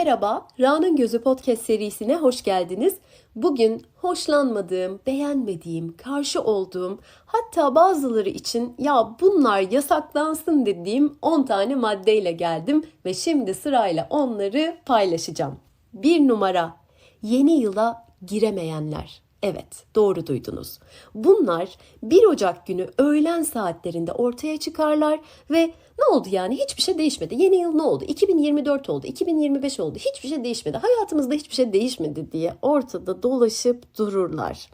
Merhaba, Ra'nın Gözü Podcast serisine hoş geldiniz. Bugün hoşlanmadığım, beğenmediğim, karşı olduğum, hatta bazıları için ya bunlar yasaklansın dediğim 10 tane maddeyle geldim ve şimdi sırayla onları paylaşacağım. Bir numara, yeni yıla giremeyenler. Evet, doğru duydunuz. Bunlar 1 Ocak günü öğlen saatlerinde ortaya çıkarlar ve ne oldu yani? Hiçbir şey değişmedi. Yeni yıl ne oldu? 2024 oldu, 2025 oldu. Hiçbir şey değişmedi. Hayatımızda hiçbir şey değişmedi diye ortada dolaşıp dururlar.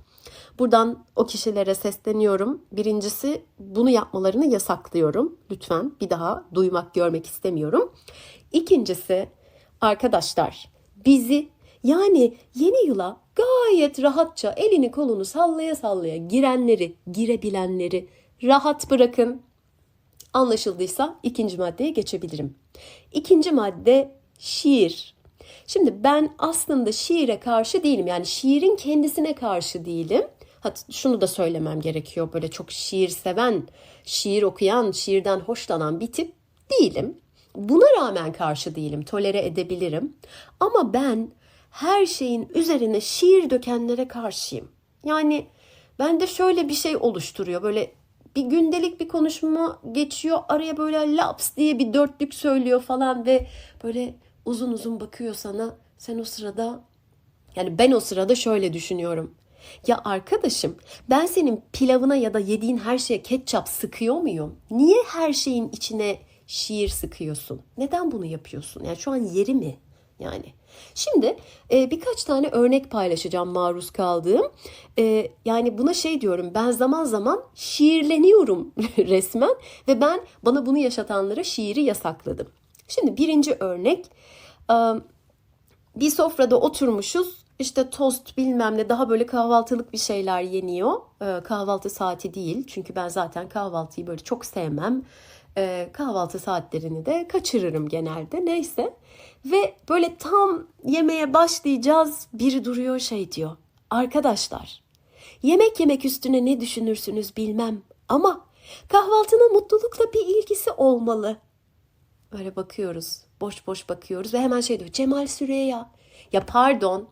Buradan o kişilere sesleniyorum. Birincisi bunu yapmalarını yasaklıyorum. Lütfen bir daha duymak, görmek istemiyorum. İkincisi arkadaşlar bizi yani yeni yıla gayet rahatça elini kolunu sallaya sallaya girenleri, girebilenleri rahat bırakın. Anlaşıldıysa ikinci maddeye geçebilirim. İkinci madde şiir. Şimdi ben aslında şiire karşı değilim. Yani şiirin kendisine karşı değilim. Hatta şunu da söylemem gerekiyor. Böyle çok şiir seven, şiir okuyan, şiirden hoşlanan bir tip değilim. Buna rağmen karşı değilim. Tolere edebilirim. Ama ben her şeyin üzerine şiir dökenlere karşıyım. Yani bende şöyle bir şey oluşturuyor. Böyle bir gündelik bir konuşma geçiyor. Araya böyle laps diye bir dörtlük söylüyor falan ve böyle uzun uzun bakıyor sana. Sen o sırada yani ben o sırada şöyle düşünüyorum. Ya arkadaşım ben senin pilavına ya da yediğin her şeye ketçap sıkıyor muyum? Niye her şeyin içine şiir sıkıyorsun? Neden bunu yapıyorsun? Yani şu an yeri mi? Yani şimdi e, birkaç tane örnek paylaşacağım maruz kaldığım. E, yani buna şey diyorum ben zaman zaman şiirleniyorum resmen ve ben bana bunu yaşatanlara şiiri yasakladım. Şimdi birinci örnek e, bir sofrada oturmuşuz işte tost bilmem ne daha böyle kahvaltılık bir şeyler yeniyor. E, kahvaltı saati değil çünkü ben zaten kahvaltıyı böyle çok sevmem. E, kahvaltı saatlerini de kaçırırım genelde neyse. Ve böyle tam yemeye başlayacağız biri duruyor şey diyor. Arkadaşlar yemek yemek üstüne ne düşünürsünüz bilmem ama kahvaltının mutlulukla bir ilgisi olmalı. Böyle bakıyoruz boş boş bakıyoruz ve hemen şey diyor Cemal Süreya. Ya pardon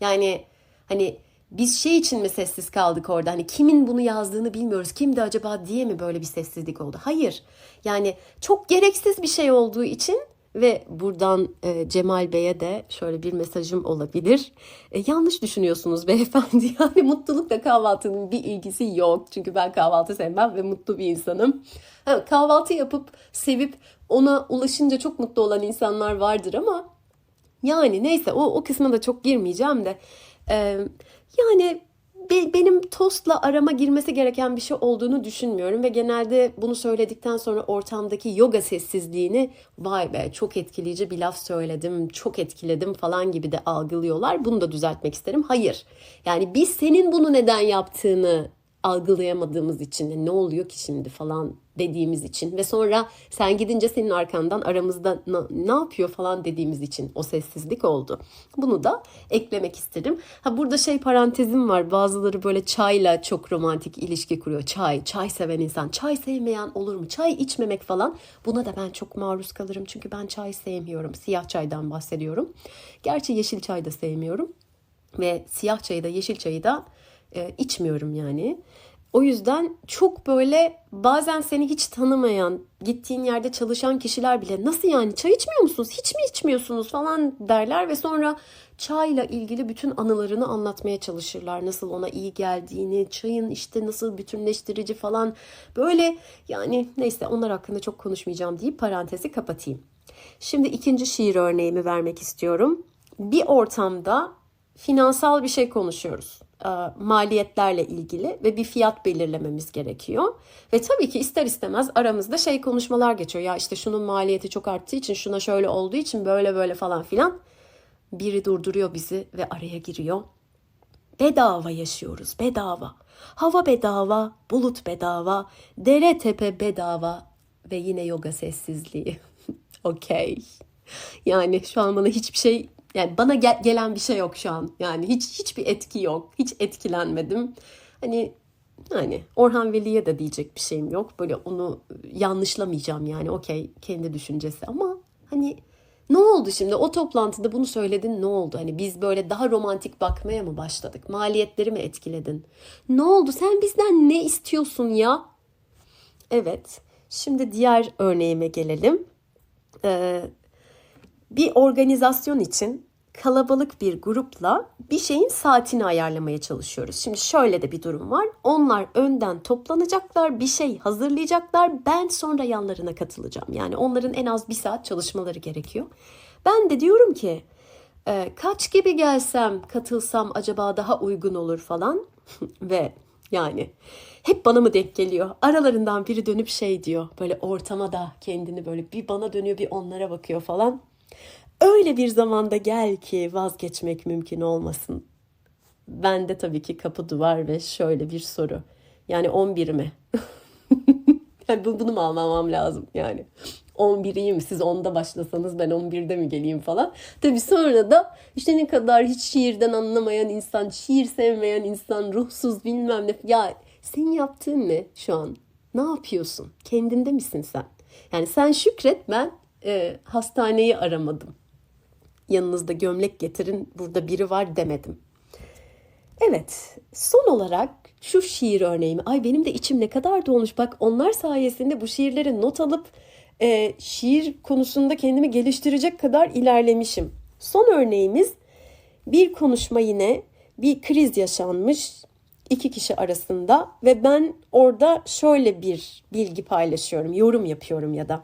yani hani biz şey için mi sessiz kaldık orada? Hani kimin bunu yazdığını bilmiyoruz. Kimdi acaba diye mi böyle bir sessizlik oldu? Hayır. Yani çok gereksiz bir şey olduğu için ve buradan e, Cemal Bey'e de şöyle bir mesajım olabilir. E, yanlış düşünüyorsunuz beyefendi. Yani mutlulukla kahvaltının bir ilgisi yok. Çünkü ben kahvaltı sevmem ve mutlu bir insanım. Ha, kahvaltı yapıp sevip ona ulaşınca çok mutlu olan insanlar vardır ama yani neyse o, o kısma da çok girmeyeceğim de. E, yani benim tostla arama girmesi gereken bir şey olduğunu düşünmüyorum ve genelde bunu söyledikten sonra ortamdaki yoga sessizliğini vay be çok etkileyici bir laf söyledim, çok etkiledim falan gibi de algılıyorlar. Bunu da düzeltmek isterim. Hayır. Yani biz senin bunu neden yaptığını algılayamadığımız için ne oluyor ki şimdi falan dediğimiz için ve sonra sen gidince senin arkandan aramızda ne yapıyor falan dediğimiz için o sessizlik oldu. Bunu da eklemek istedim. Ha burada şey parantezim var. Bazıları böyle çayla çok romantik ilişki kuruyor. Çay, çay seven insan. Çay sevmeyen olur mu? Çay içmemek falan. Buna da ben çok maruz kalırım. Çünkü ben çay sevmiyorum. Siyah çaydan bahsediyorum. Gerçi yeşil çay da sevmiyorum. Ve siyah çayı da yeşil çayı da e, içmiyorum yani. O yüzden çok böyle bazen seni hiç tanımayan, gittiğin yerde çalışan kişiler bile nasıl yani çay içmiyor musunuz, hiç mi içmiyorsunuz falan derler ve sonra çayla ilgili bütün anılarını anlatmaya çalışırlar. Nasıl ona iyi geldiğini, çayın işte nasıl bütünleştirici falan böyle yani neyse onlar hakkında çok konuşmayacağım deyip parantezi kapatayım. Şimdi ikinci şiir örneğimi vermek istiyorum. Bir ortamda finansal bir şey konuşuyoruz e, maliyetlerle ilgili ve bir fiyat belirlememiz gerekiyor. Ve tabii ki ister istemez aramızda şey konuşmalar geçiyor. Ya işte şunun maliyeti çok arttığı için şuna şöyle olduğu için böyle böyle falan filan. Biri durduruyor bizi ve araya giriyor. Bedava yaşıyoruz, bedava. Hava bedava, bulut bedava, dere tepe bedava ve yine yoga sessizliği. Okey. Yani şu an bana hiçbir şey yani bana gel- gelen bir şey yok şu an. Yani hiç hiçbir etki yok. Hiç etkilenmedim. Hani hani Orhan Veli'ye de diyecek bir şeyim yok. Böyle onu yanlışlamayacağım yani. Okey kendi düşüncesi ama hani Ne oldu şimdi? O toplantıda bunu söyledin ne oldu? Hani biz böyle daha romantik bakmaya mı başladık? Maliyetleri mi etkiledin? Ne oldu? Sen bizden ne istiyorsun ya? Evet. Şimdi diğer örneğime gelelim. Ee, bir organizasyon için kalabalık bir grupla bir şeyin saatini ayarlamaya çalışıyoruz. Şimdi şöyle de bir durum var. Onlar önden toplanacaklar, bir şey hazırlayacaklar. Ben sonra yanlarına katılacağım. Yani onların en az bir saat çalışmaları gerekiyor. Ben de diyorum ki e, kaç gibi gelsem, katılsam acaba daha uygun olur falan. Ve yani hep bana mı denk geliyor? Aralarından biri dönüp şey diyor. Böyle ortama da kendini böyle bir bana dönüyor bir onlara bakıyor falan. Öyle bir zamanda gel ki vazgeçmek mümkün olmasın. Ben de tabii ki kapı duvar ve şöyle bir soru. Yani 11 mi? yani bunu mu almamam lazım yani? 11'iyim siz 10'da başlasanız ben 11'de mi geleyim falan. Tabii sonra da işte ne kadar hiç şiirden anlamayan insan, şiir sevmeyen insan, ruhsuz bilmem ne. Ya senin yaptığın ne şu an? Ne yapıyorsun? Kendinde misin sen? Yani sen şükret ben e, hastaneyi aramadım yanınızda gömlek getirin burada biri var demedim. Evet son olarak şu şiir örneğimi ay benim de içim ne kadar dolmuş bak onlar sayesinde bu şiirleri not alıp e, şiir konusunda kendimi geliştirecek kadar ilerlemişim. Son örneğimiz bir konuşma yine bir kriz yaşanmış iki kişi arasında ve ben orada şöyle bir bilgi paylaşıyorum, yorum yapıyorum ya da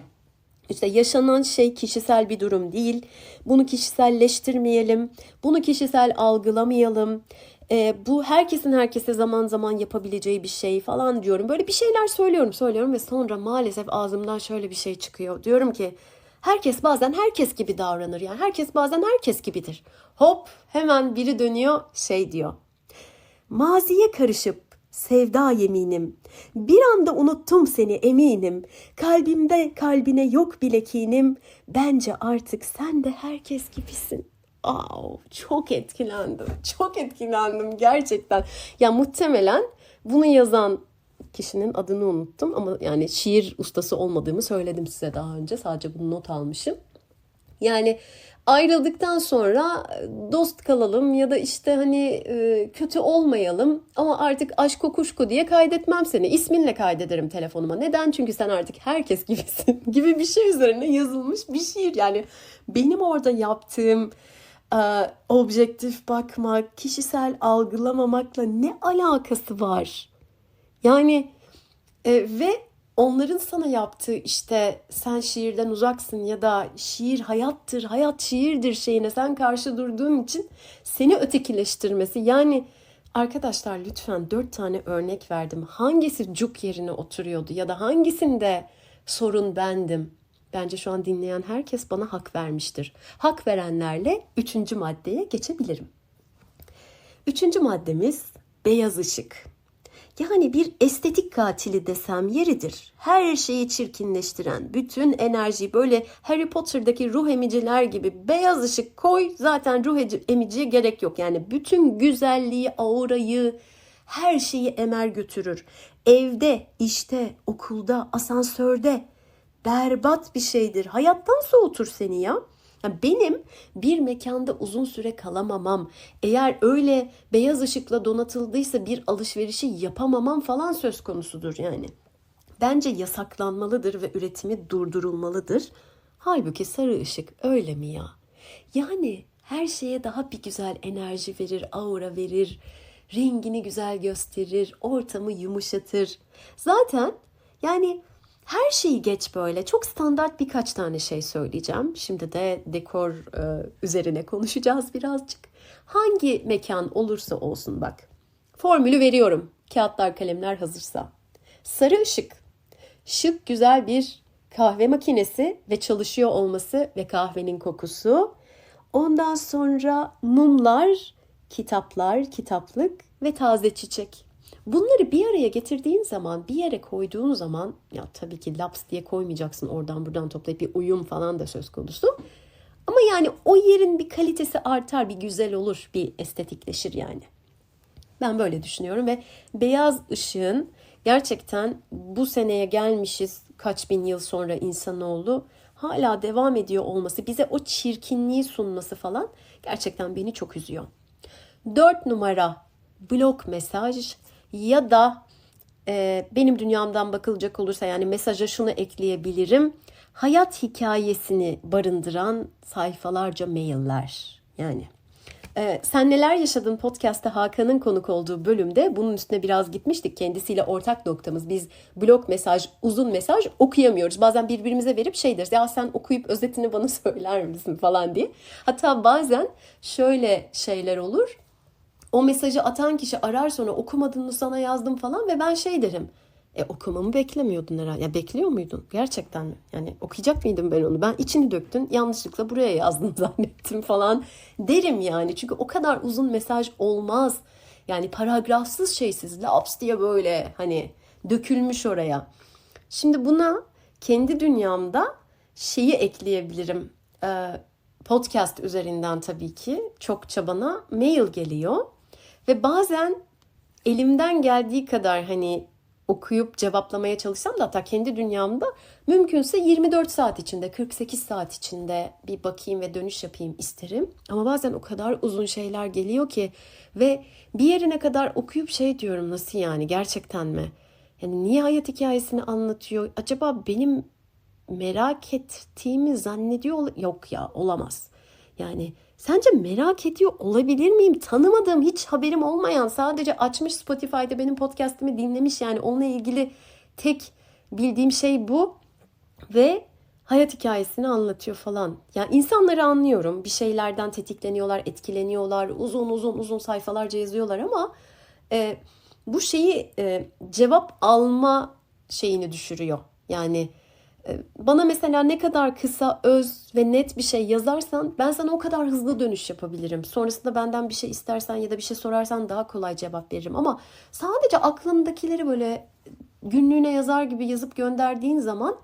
işte yaşanan şey kişisel bir durum değil. Bunu kişiselleştirmeyelim. Bunu kişisel algılamayalım. E, bu herkesin herkese zaman zaman yapabileceği bir şey falan diyorum. Böyle bir şeyler söylüyorum söylüyorum ve sonra maalesef ağzımdan şöyle bir şey çıkıyor. Diyorum ki herkes bazen herkes gibi davranır. Yani herkes bazen herkes gibidir. Hop hemen biri dönüyor şey diyor. Maziye karışıp sevda yeminim. Bir anda unuttum seni eminim. Kalbimde kalbine yok bile kinim. Bence artık sen de herkes gibisin. Wow, çok etkilendim. Çok etkilendim gerçekten. Ya muhtemelen bunu yazan kişinin adını unuttum ama yani şiir ustası olmadığımı söyledim size daha önce. Sadece bunu not almışım. Yani ayrıldıktan sonra e, dost kalalım ya da işte hani e, kötü olmayalım ama artık aşk kuşku diye kaydetmem seni. İsminle kaydederim telefonuma. Neden? Çünkü sen artık herkes gibisin gibi bir şey üzerine yazılmış bir şiir. Yani benim orada yaptığım e, objektif bakmak, kişisel algılamamakla ne alakası var? Yani ve onların sana yaptığı işte sen şiirden uzaksın ya da şiir hayattır, hayat şiirdir şeyine sen karşı durduğun için seni ötekileştirmesi. Yani arkadaşlar lütfen dört tane örnek verdim. Hangisi cuk yerine oturuyordu ya da hangisinde sorun bendim? Bence şu an dinleyen herkes bana hak vermiştir. Hak verenlerle üçüncü maddeye geçebilirim. Üçüncü maddemiz beyaz ışık. Yani bir estetik katili desem yeridir. Her şeyi çirkinleştiren, bütün enerji böyle Harry Potter'daki ruh emiciler gibi beyaz ışık koy zaten ruh emiciye gerek yok. Yani bütün güzelliği, aurayı, her şeyi emer götürür. Evde, işte, okulda, asansörde berbat bir şeydir. Hayattan soğutur seni ya. Benim bir mekanda uzun süre kalamamam, eğer öyle beyaz ışıkla donatıldıysa bir alışverişi yapamamam falan söz konusudur yani. Bence yasaklanmalıdır ve üretimi durdurulmalıdır. Halbuki sarı ışık öyle mi ya? Yani her şeye daha bir güzel enerji verir, aura verir, rengini güzel gösterir, ortamı yumuşatır. Zaten yani her şeyi geç böyle. Çok standart birkaç tane şey söyleyeceğim. Şimdi de dekor e, üzerine konuşacağız birazcık. Hangi mekan olursa olsun bak. Formülü veriyorum. Kağıtlar, kalemler hazırsa. Sarı ışık. Şık güzel bir kahve makinesi ve çalışıyor olması ve kahvenin kokusu. Ondan sonra mumlar, kitaplar, kitaplık ve taze çiçek. Bunları bir araya getirdiğin zaman, bir yere koyduğun zaman ya tabii ki laps diye koymayacaksın oradan buradan toplayıp bir uyum falan da söz konusu. Ama yani o yerin bir kalitesi artar, bir güzel olur, bir estetikleşir yani. Ben böyle düşünüyorum ve beyaz ışığın gerçekten bu seneye gelmişiz kaç bin yıl sonra insanoğlu hala devam ediyor olması, bize o çirkinliği sunması falan gerçekten beni çok üzüyor. Dört numara blok mesaj ya da e, benim dünyamdan bakılacak olursa yani mesaja şunu ekleyebilirim. Hayat hikayesini barındıran sayfalarca mailler. Yani ee, sen neler yaşadın podcast'ta Hakan'ın konuk olduğu bölümde bunun üstüne biraz gitmiştik. Kendisiyle ortak noktamız biz blog mesaj, uzun mesaj okuyamıyoruz. Bazen birbirimize verip şey deriz ya sen okuyup özetini bana söyler misin falan diye. Hatta bazen şöyle şeyler olur. O mesajı atan kişi arar sonra okumadığını sana yazdım falan ve ben şey derim. E okumamı beklemiyordun herhalde. Ya bekliyor muydun? Gerçekten mi? Yani okuyacak mıydım ben onu? Ben içini döktün yanlışlıkla buraya yazdım zannettim falan derim yani. Çünkü o kadar uzun mesaj olmaz. Yani paragrafsız şeysiz laps diye böyle hani dökülmüş oraya. Şimdi buna kendi dünyamda şeyi ekleyebilirim. Ee, podcast üzerinden tabii ki çokça bana mail geliyor. Ve bazen elimden geldiği kadar hani okuyup cevaplamaya çalışsam da hatta kendi dünyamda mümkünse 24 saat içinde 48 saat içinde bir bakayım ve dönüş yapayım isterim. Ama bazen o kadar uzun şeyler geliyor ki ve bir yerine kadar okuyup şey diyorum nasıl yani gerçekten mi? Yani niye hayat hikayesini anlatıyor? Acaba benim merak ettiğimi zannediyor yok ya olamaz. Yani Sence merak ediyor olabilir miyim? Tanımadığım, hiç haberim olmayan, sadece açmış Spotify'da benim podcast'imi dinlemiş yani onunla ilgili tek bildiğim şey bu ve hayat hikayesini anlatıyor falan. Yani insanları anlıyorum. Bir şeylerden tetikleniyorlar, etkileniyorlar. Uzun uzun uzun sayfalarca yazıyorlar ama e, bu şeyi e, cevap alma şeyini düşürüyor. Yani bana mesela ne kadar kısa, öz ve net bir şey yazarsan ben sana o kadar hızlı dönüş yapabilirim. Sonrasında benden bir şey istersen ya da bir şey sorarsan daha kolay cevap veririm. Ama sadece aklındakileri böyle günlüğüne yazar gibi yazıp gönderdiğin zaman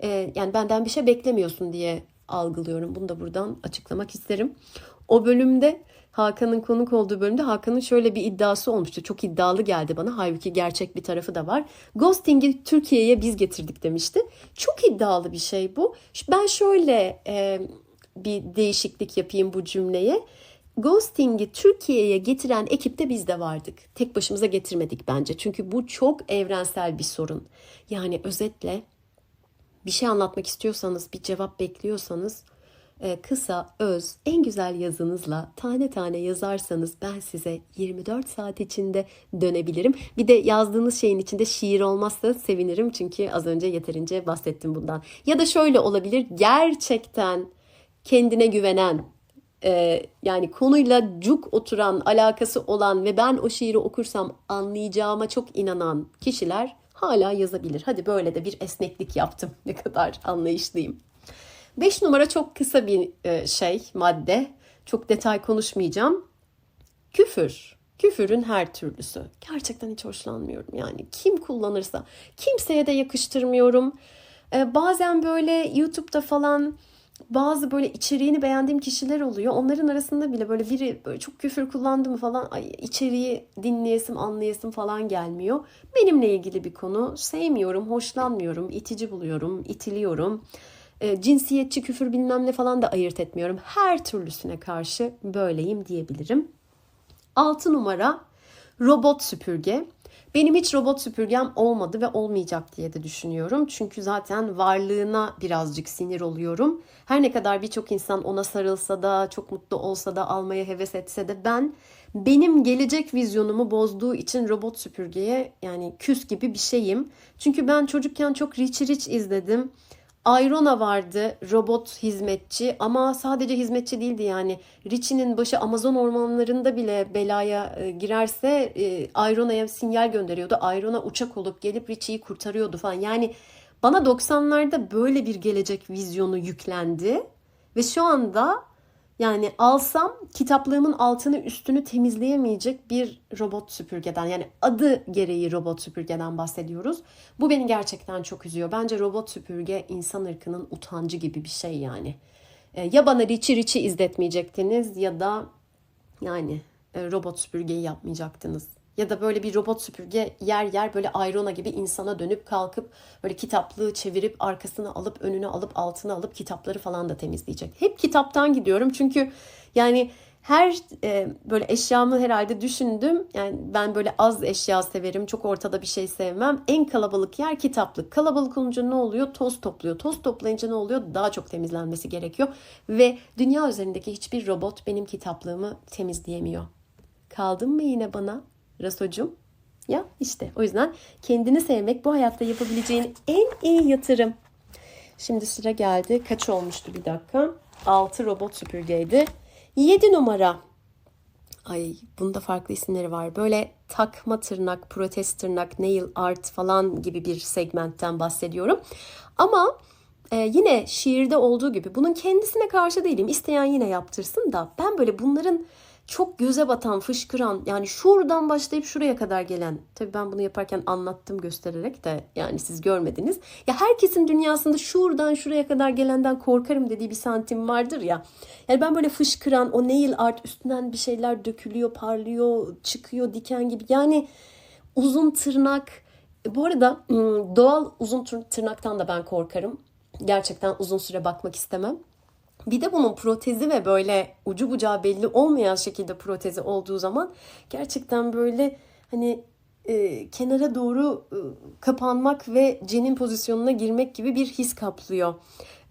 e, yani benden bir şey beklemiyorsun diye algılıyorum. Bunu da buradan açıklamak isterim. O bölümde Hakan'ın konuk olduğu bölümde Hakan'ın şöyle bir iddiası olmuştu. Çok iddialı geldi bana. Halbuki gerçek bir tarafı da var. Ghosting'i Türkiye'ye biz getirdik demişti. Çok iddialı bir şey bu. Ben şöyle e, bir değişiklik yapayım bu cümleye. Ghosting'i Türkiye'ye getiren ekipte biz de vardık. Tek başımıza getirmedik bence. Çünkü bu çok evrensel bir sorun. Yani özetle bir şey anlatmak istiyorsanız, bir cevap bekliyorsanız kısa, öz, en güzel yazınızla tane tane yazarsanız ben size 24 saat içinde dönebilirim. Bir de yazdığınız şeyin içinde şiir olmazsa sevinirim çünkü az önce yeterince bahsettim bundan. Ya da şöyle olabilir gerçekten kendine güvenen, e, yani konuyla cuk oturan, alakası olan ve ben o şiiri okursam anlayacağıma çok inanan kişiler hala yazabilir. Hadi böyle de bir esneklik yaptım. Ne kadar anlayışlıyım. 5 numara çok kısa bir e, şey, madde. Çok detay konuşmayacağım. Küfür. Küfürün her türlüsü. Gerçekten hiç hoşlanmıyorum. Yani kim kullanırsa. Kimseye de yakıştırmıyorum. Ee, bazen böyle YouTube'da falan bazı böyle içeriğini beğendiğim kişiler oluyor. Onların arasında bile böyle biri böyle çok küfür kullandı mı falan ay, içeriği dinleyesim anlayasım falan gelmiyor. Benimle ilgili bir konu. Sevmiyorum, hoşlanmıyorum, itici buluyorum, itiliyorum e, cinsiyetçi küfür bilmem ne falan da ayırt etmiyorum. Her türlüsüne karşı böyleyim diyebilirim. 6 numara robot süpürge. Benim hiç robot süpürgem olmadı ve olmayacak diye de düşünüyorum. Çünkü zaten varlığına birazcık sinir oluyorum. Her ne kadar birçok insan ona sarılsa da, çok mutlu olsa da, almaya heves etse de ben benim gelecek vizyonumu bozduğu için robot süpürgeye yani küs gibi bir şeyim. Çünkü ben çocukken çok Rich Rich izledim. Ayrona vardı robot hizmetçi ama sadece hizmetçi değildi yani. Richie'nin başı Amazon ormanlarında bile belaya e, girerse e, Ayrona'ya sinyal gönderiyordu. Ayrona uçak olup gelip Richie'yi kurtarıyordu falan. Yani bana 90'larda böyle bir gelecek vizyonu yüklendi ve şu anda yani alsam kitaplığımın altını üstünü temizleyemeyecek bir robot süpürgeden yani adı gereği robot süpürgeden bahsediyoruz. Bu beni gerçekten çok üzüyor. Bence robot süpürge insan ırkının utancı gibi bir şey yani. E, ya bana Richie Richie izletmeyecektiniz ya da yani e, robot süpürgeyi yapmayacaktınız. Ya da böyle bir robot süpürge yer yer böyle ayrona gibi insana dönüp kalkıp böyle kitaplığı çevirip arkasını alıp önüne alıp altına alıp kitapları falan da temizleyecek. Hep kitaptan gidiyorum çünkü yani her e, böyle eşyamı herhalde düşündüm. Yani ben böyle az eşya severim. Çok ortada bir şey sevmem. En kalabalık yer kitaplık. Kalabalık olunca ne oluyor? Toz topluyor. Toz toplayınca ne oluyor? Daha çok temizlenmesi gerekiyor. Ve dünya üzerindeki hiçbir robot benim kitaplığımı temizleyemiyor. Kaldın mı yine bana Rasocum? Ya işte o yüzden kendini sevmek bu hayatta yapabileceğin en iyi yatırım. Şimdi sıra geldi. Kaç olmuştu bir dakika? 6 robot süpürgeydi. 7 numara. Ay bunda farklı isimleri var. Böyle takma tırnak, protez tırnak, nail art falan gibi bir segmentten bahsediyorum. Ama e, yine şiirde olduğu gibi bunun kendisine karşı değilim. İsteyen yine yaptırsın da ben böyle bunların çok göze batan, fışkıran yani şuradan başlayıp şuraya kadar gelen. Tabii ben bunu yaparken anlattım göstererek de yani siz görmediniz. Ya herkesin dünyasında şuradan şuraya kadar gelenden korkarım dediği bir santim vardır ya. Yani ben böyle fışkıran o nail art üstünden bir şeyler dökülüyor, parlıyor, çıkıyor diken gibi. Yani uzun tırnak. Bu arada doğal uzun tırnaktan da ben korkarım. Gerçekten uzun süre bakmak istemem. Bir de bunun protezi ve böyle ucu bucağı belli olmayan şekilde protezi olduğu zaman gerçekten böyle hani e, kenara doğru e, kapanmak ve cenin pozisyonuna girmek gibi bir his kaplıyor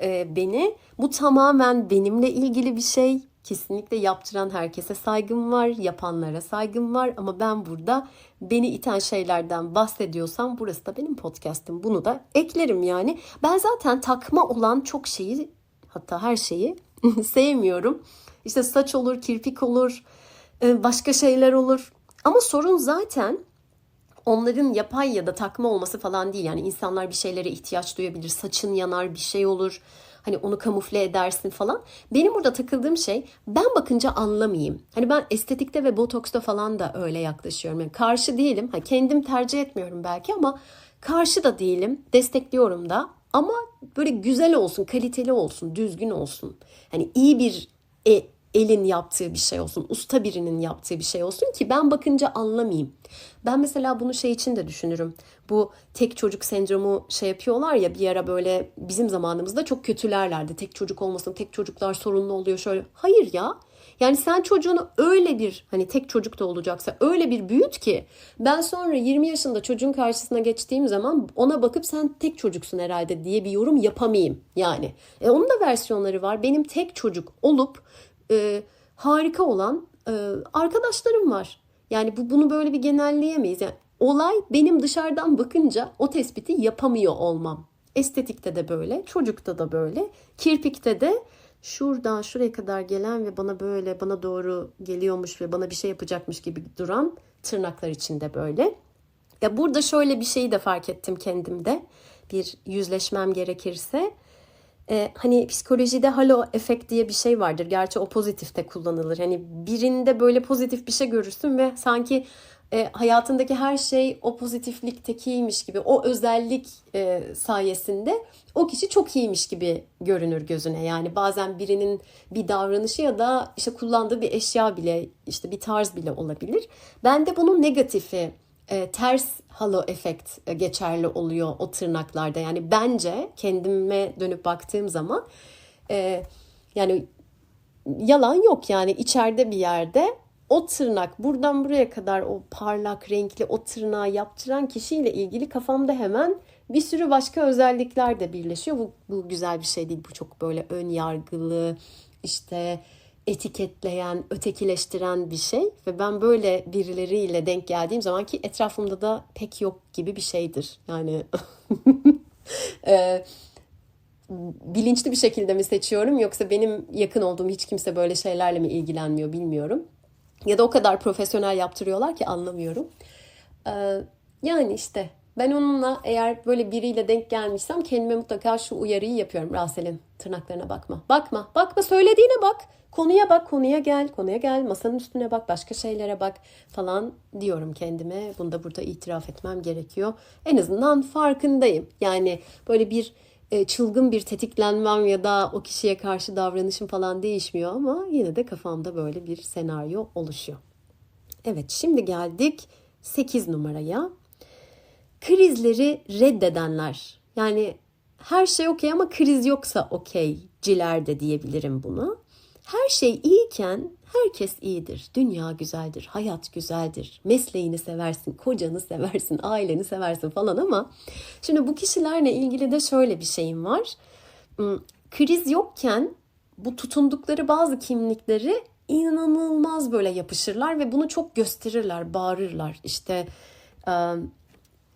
e, beni. Bu tamamen benimle ilgili bir şey. Kesinlikle yaptıran herkese saygım var, yapanlara saygım var ama ben burada beni iten şeylerden bahsediyorsam burası da benim podcast'im. Bunu da eklerim yani. Ben zaten takma olan çok şeyi hatta her şeyi sevmiyorum. İşte saç olur, kirpik olur, e, başka şeyler olur. Ama sorun zaten onların yapay ya da takma olması falan değil. Yani insanlar bir şeylere ihtiyaç duyabilir. Saçın yanar, bir şey olur. Hani onu kamufle edersin falan. Benim burada takıldığım şey ben bakınca anlamayayım. Hani ben estetikte ve botoksta falan da öyle yaklaşıyorum. Yani karşı değilim. Ha, kendim tercih etmiyorum belki ama karşı da değilim. Destekliyorum da. Ama böyle güzel olsun, kaliteli olsun, düzgün olsun. Hani iyi bir e, elin yaptığı bir şey olsun, usta birinin yaptığı bir şey olsun ki ben bakınca anlamayayım. Ben mesela bunu şey için de düşünürüm. Bu tek çocuk sendromu şey yapıyorlar ya bir ara böyle bizim zamanımızda çok kötülerlerdi. Tek çocuk olmasın, tek çocuklar sorunlu oluyor şöyle. Hayır ya. Yani sen çocuğunu öyle bir hani tek çocuk da olacaksa öyle bir büyüt ki ben sonra 20 yaşında çocuğun karşısına geçtiğim zaman ona bakıp sen tek çocuksun herhalde diye bir yorum yapamayayım yani. E onun da versiyonları var. Benim tek çocuk olup e, harika olan e, arkadaşlarım var. Yani bu bunu böyle bir genelleyemeyiz. Yani olay benim dışarıdan bakınca o tespiti yapamıyor olmam. Estetikte de böyle, çocukta da böyle, kirpikte de şuradan şuraya kadar gelen ve bana böyle bana doğru geliyormuş ve bana bir şey yapacakmış gibi duran tırnaklar içinde böyle. Ya burada şöyle bir şeyi de fark ettim kendimde. Bir yüzleşmem gerekirse. Ee, hani psikolojide halo efekt diye bir şey vardır. Gerçi o pozitifte kullanılır. Hani birinde böyle pozitif bir şey görürsün ve sanki e, hayatındaki her şey o pozitifliktekiymiş gibi, o özellik e, sayesinde o kişi çok iyiymiş gibi görünür gözüne. Yani bazen birinin bir davranışı ya da işte kullandığı bir eşya bile, işte bir tarz bile olabilir. Ben de bunun negatifi, e, ters halo efekt e, geçerli oluyor o tırnaklarda. Yani bence kendime dönüp baktığım zaman e, yani yalan yok yani içeride bir yerde o tırnak buradan buraya kadar o parlak renkli o tırnağı yaptıran kişiyle ilgili kafamda hemen bir sürü başka özellikler de birleşiyor. Bu, bu güzel bir şey değil. Bu çok böyle ön yargılı işte etiketleyen, ötekileştiren bir şey ve ben böyle birileriyle denk geldiğim zaman ki etrafımda da pek yok gibi bir şeydir. Yani bilinçli bir şekilde mi seçiyorum yoksa benim yakın olduğum hiç kimse böyle şeylerle mi ilgilenmiyor bilmiyorum. Ya da o kadar profesyonel yaptırıyorlar ki anlamıyorum. Yani işte ben onunla eğer böyle biriyle denk gelmişsem kendime mutlaka şu uyarıyı yapıyorum. Rasel'in tırnaklarına bakma. Bakma. Bakma söylediğine bak. Konuya bak, konuya gel, konuya gel, masanın üstüne bak, başka şeylere bak falan diyorum kendime. Bunu da burada itiraf etmem gerekiyor. En azından farkındayım. Yani böyle bir e, çılgın bir tetiklenmem ya da o kişiye karşı davranışım falan değişmiyor ama yine de kafamda böyle bir senaryo oluşuyor. Evet şimdi geldik 8 numaraya. Krizleri reddedenler. Yani her şey okey ama kriz yoksa okeyciler de diyebilirim buna. Her şey iyiyken herkes iyidir. Dünya güzeldir, hayat güzeldir. Mesleğini seversin, kocanı seversin, aileni seversin falan ama şimdi bu kişilerle ilgili de şöyle bir şeyim var. Hmm, kriz yokken bu tutundukları bazı kimlikleri inanılmaz böyle yapışırlar ve bunu çok gösterirler, bağırırlar. İşte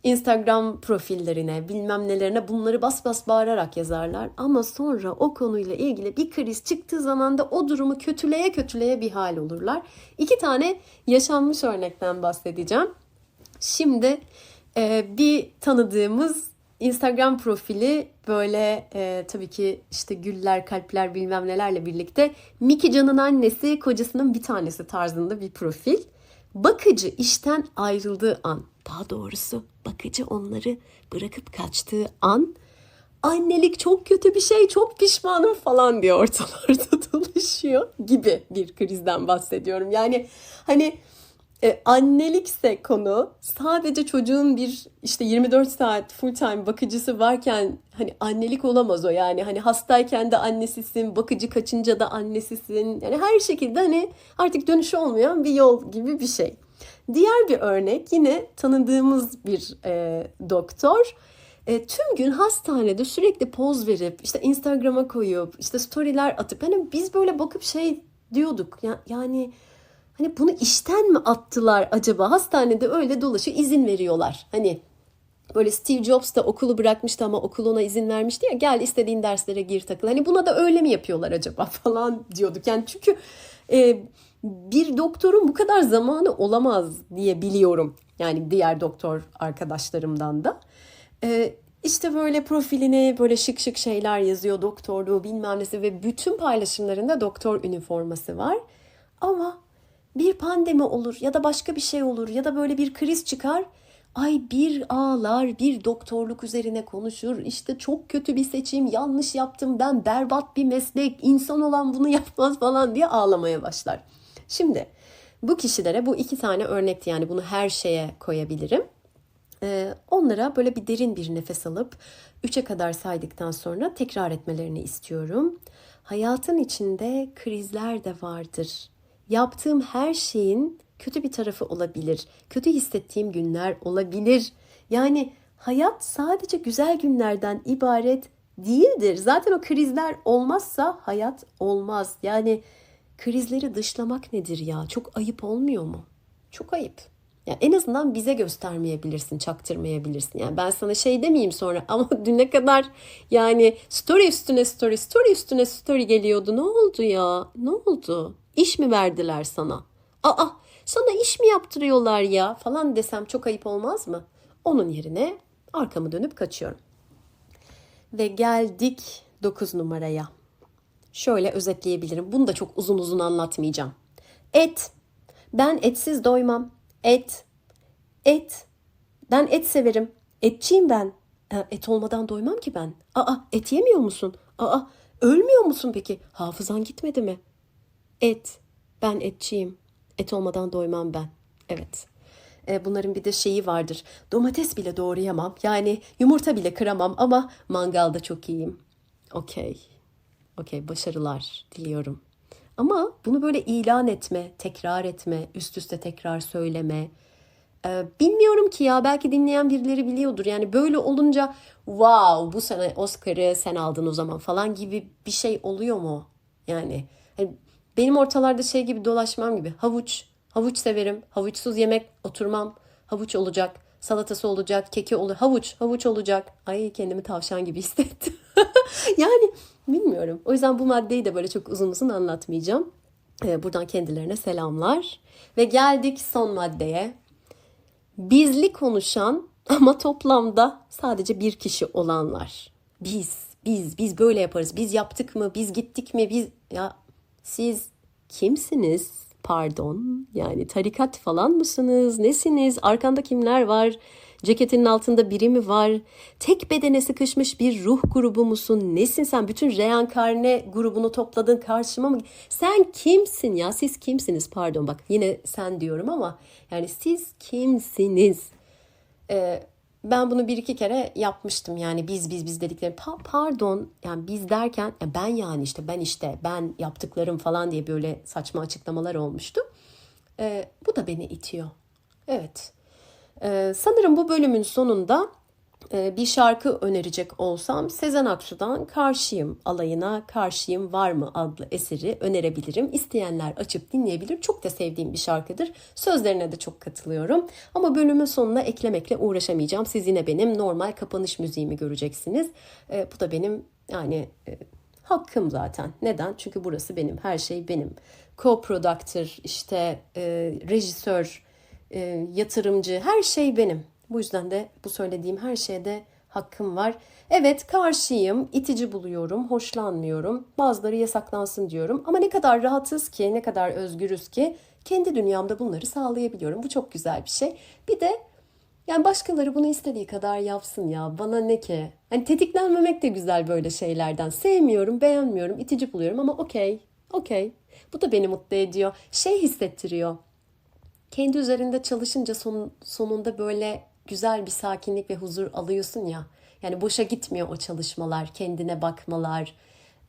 Instagram profillerine, bilmem nelerine bunları bas bas bağırarak yazarlar. Ama sonra o konuyla ilgili bir kriz çıktığı zaman da o durumu kötüleye kötüleye bir hal olurlar. İki tane yaşanmış örnekten bahsedeceğim. Şimdi e, bir tanıdığımız Instagram profili böyle e, tabii ki işte güller, kalpler bilmem nelerle birlikte Miki Can'ın annesi kocasının bir tanesi tarzında bir profil. Bakıcı işten ayrıldığı an, daha doğrusu bakıcı onları bırakıp kaçtığı an annelik çok kötü bir şey, çok pişmanım falan diye ortalarda dolaşıyor gibi bir krizden bahsediyorum. Yani hani e, annelikse konu sadece çocuğun bir işte 24 saat full time bakıcısı varken hani annelik olamaz o. Yani hani hastayken de annesisin bakıcı kaçınca da annesisin. Yani her şekilde hani artık dönüşü olmayan bir yol gibi bir şey. Diğer bir örnek yine tanıdığımız bir e, doktor. E, tüm gün hastanede sürekli poz verip işte Instagram'a koyup işte storyler atıp hani biz böyle bakıp şey diyorduk. Ya, yani Hani bunu işten mi attılar acaba? Hastanede öyle dolaşıyor izin veriyorlar. Hani böyle Steve Jobs da okulu bırakmıştı ama okul ona izin vermişti ya gel istediğin derslere gir takıl. Hani buna da öyle mi yapıyorlar acaba falan diyorduk. Yani çünkü e, bir doktorun bu kadar zamanı olamaz diye biliyorum. Yani diğer doktor arkadaşlarımdan da. E, işte böyle profiline böyle şık şık şeyler yazıyor doktorluğu bilmem nesi ve bütün paylaşımlarında doktor üniforması var. Ama bir pandemi olur ya da başka bir şey olur ya da böyle bir kriz çıkar. Ay bir ağlar, bir doktorluk üzerine konuşur. İşte çok kötü bir seçim, yanlış yaptım, ben berbat bir meslek, insan olan bunu yapmaz falan diye ağlamaya başlar. Şimdi bu kişilere bu iki tane örnekti yani bunu her şeye koyabilirim. Ee, onlara böyle bir derin bir nefes alıp üçe kadar saydıktan sonra tekrar etmelerini istiyorum. Hayatın içinde krizler de vardır yaptığım her şeyin kötü bir tarafı olabilir. Kötü hissettiğim günler olabilir. Yani hayat sadece güzel günlerden ibaret değildir. Zaten o krizler olmazsa hayat olmaz. Yani krizleri dışlamak nedir ya? Çok ayıp olmuyor mu? Çok ayıp. Yani en azından bize göstermeyebilirsin, çaktırmayabilirsin. Yani ben sana şey demeyeyim sonra ama düne kadar yani story üstüne story, story üstüne story geliyordu. Ne oldu ya? Ne oldu? İş mi verdiler sana? Aa sana iş mi yaptırıyorlar ya falan desem çok ayıp olmaz mı? Onun yerine arkamı dönüp kaçıyorum. Ve geldik 9 numaraya. Şöyle özetleyebilirim. Bunu da çok uzun uzun anlatmayacağım. Et. Ben etsiz doymam. Et. Et. Ben et severim. Etçiyim ben. Et olmadan doymam ki ben. Aa et yemiyor musun? Aa ölmüyor musun peki? Hafızan gitmedi mi? Et. Ben etçiyim. Et olmadan doymam ben. Evet. E, bunların bir de şeyi vardır. Domates bile doğrayamam. Yani yumurta bile kıramam ama mangalda çok iyiyim. Okey. Okey başarılar diliyorum. Ama bunu böyle ilan etme, tekrar etme, üst üste tekrar söyleme. Ee, bilmiyorum ki ya belki dinleyen birileri biliyordur. Yani böyle olunca wow bu sene Oscar'ı sen aldın o zaman falan gibi bir şey oluyor mu? Yani hani benim ortalarda şey gibi dolaşmam gibi. Havuç. Havuç severim. Havuçsuz yemek oturmam. Havuç olacak. Salatası olacak. Keki olur. Havuç. Havuç olacak. Ay kendimi tavşan gibi hissettim. yani bilmiyorum. O yüzden bu maddeyi de böyle çok uzun uzun anlatmayacağım. Ee, buradan kendilerine selamlar. Ve geldik son maddeye. Bizli konuşan ama toplamda sadece bir kişi olanlar. Biz, biz, biz böyle yaparız. Biz yaptık mı? Biz gittik mi? Biz ya siz kimsiniz? Pardon. Yani tarikat falan mısınız? Nesiniz? Arkanda kimler var? Ceketinin altında biri mi var? Tek bedene sıkışmış bir ruh grubu musun? Nesin sen? Bütün reenkarne grubunu topladın karşıma mı? Sen kimsin ya? Siz kimsiniz? Pardon bak yine sen diyorum ama yani siz kimsiniz? Ee, ben bunu bir iki kere yapmıştım yani biz biz biz dedikleri Pa- pardon yani biz derken ya ben yani işte ben işte ben yaptıklarım falan diye böyle saçma açıklamalar olmuştu. Ee, bu da beni itiyor. Evet. Ee, sanırım bu bölümün sonunda bir şarkı önerecek olsam Sezen Aksu'dan Karşıyım alayına Karşıyım Var mı adlı eseri önerebilirim. İsteyenler açıp dinleyebilir. Çok da sevdiğim bir şarkıdır. Sözlerine de çok katılıyorum. Ama bölümün sonuna eklemekle uğraşamayacağım. Siz yine benim normal kapanış müziğimi göreceksiniz. E, bu da benim yani e, hakkım zaten. Neden? Çünkü burası benim. Her şey benim. Co-produktör, işte e, rejisör, e, yatırımcı her şey benim. Bu yüzden de bu söylediğim her şeyde hakkım var. Evet karşıyım, itici buluyorum, hoşlanmıyorum. Bazıları yasaklansın diyorum. Ama ne kadar rahatız ki, ne kadar özgürüz ki kendi dünyamda bunları sağlayabiliyorum. Bu çok güzel bir şey. Bir de yani başkaları bunu istediği kadar yapsın ya. Bana ne ki? Hani tetiklenmemek de güzel böyle şeylerden. Sevmiyorum, beğenmiyorum, itici buluyorum ama okey, okey. Bu da beni mutlu ediyor. Şey hissettiriyor kendi üzerinde çalışınca son, sonunda böyle güzel bir sakinlik ve huzur alıyorsun ya. Yani boşa gitmiyor o çalışmalar, kendine bakmalar,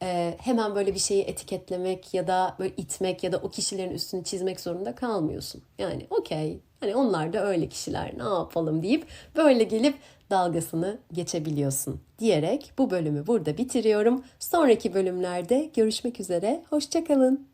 e, hemen böyle bir şeyi etiketlemek ya da böyle itmek ya da o kişilerin üstünü çizmek zorunda kalmıyorsun. Yani okey, hani onlar da öyle kişiler ne yapalım deyip böyle gelip dalgasını geçebiliyorsun diyerek bu bölümü burada bitiriyorum. Sonraki bölümlerde görüşmek üzere, hoşçakalın.